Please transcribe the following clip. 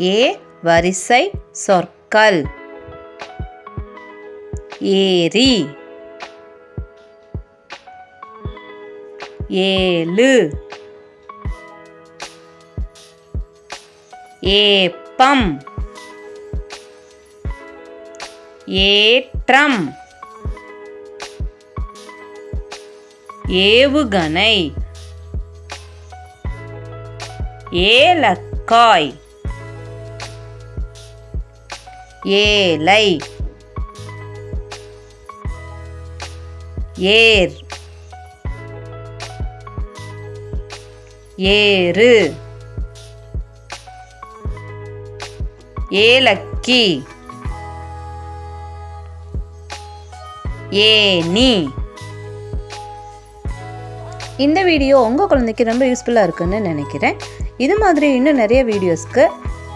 ஏ வரிசை சொற்கள். ஏரி. ஏழு. ஏப்பம். ஏற்றம். ஏவுகணை. ஏலக்காய். ஏலை ஏர். ஏறு. ஏலக்கி. ஏனி இந்த வீடியோ உங்கள் குழந்தைக்கு ரொம்ப யூஸ்ஃபுல்லாக இருக்குன்னு நினைக்கிறேன். இது மாதிரி இன்னும் நிறைய வீடியோஸ்க்கு